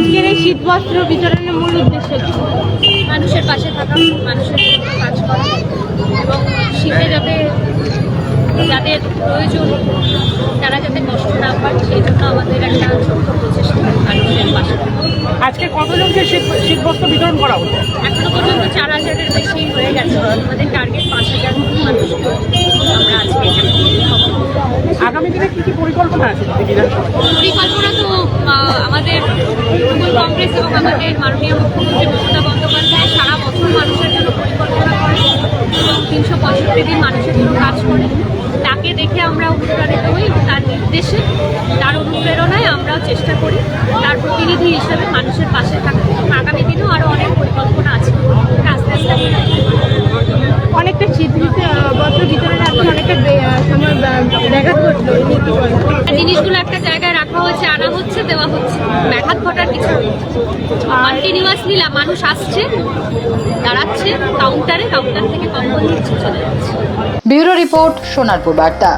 আজকের এই শীত বস্ত্র বিতরণের মূল উদ্দেশ্য কি? মানুষের পাশে থাকা মানুষের কাজ করা এবং শীতে যাতে যাদের প্রয়োজন তারা যাতে কষ্ট না পায় সেই জন্য আমাদের একটা ছোট্ট প্রচেষ্টা মানুষের পাশে। আজকে কতজনকে শীত শীত বস্ত্র বিতরণ করা হলো? এখনও পর্যন্ত চার হাজারের বেশি হয়ে গেছে। আমাদের টার্গেট পাঁচ হাজার মানুষকে আমরা আজকে আগামী দিনে কি কি পরিকল্পনা আছে পরিকল্পনা তো কংগ্রেস এবং আমাদের মাননীয় মুখ্যমন্ত্রী মমতা বন্দ্যোপাধ্যায় সারা বছর মানুষের জন্য পরিকল্পনা করেন এবং তিনশো পঁয়ষট্টি দিন মানুষের জন্য কাজ করেন। তাকে দেখে আমরা অনুপ্রাণিত হই তার নির্দেশে, তার অনুপ্রেরণায় আমরাও চেষ্টা করি। তার প্রতিনিধি হিসেবে মানুষের পাশে থাকতে এবং আগামী দিনেও আরও অনেক পরিকল্পনা আছে। আস্তে আস্তে অনেকটা শীত বস্ত্র বিতরণে আজকে অনেকটা ব্যাঘাত ঘটলো এই নিয়ে কি বলবেন? জিনিসগুলো একটা জায়গায় রাখা হচ্ছে আনা হচ্ছে দেওয়া হচ্ছে ব্যাঘাত ঘটার কিছু কন্টিনিউয়াসলি মানুষ আসছে, দাঁড়াচ্ছে কাউন্টারে কাউন্টার থেকে কম্বল নিচ্ছে চলে যাচ্ছে। ব্যুরো রিপোর্ট, সোনারপুর বার্তা।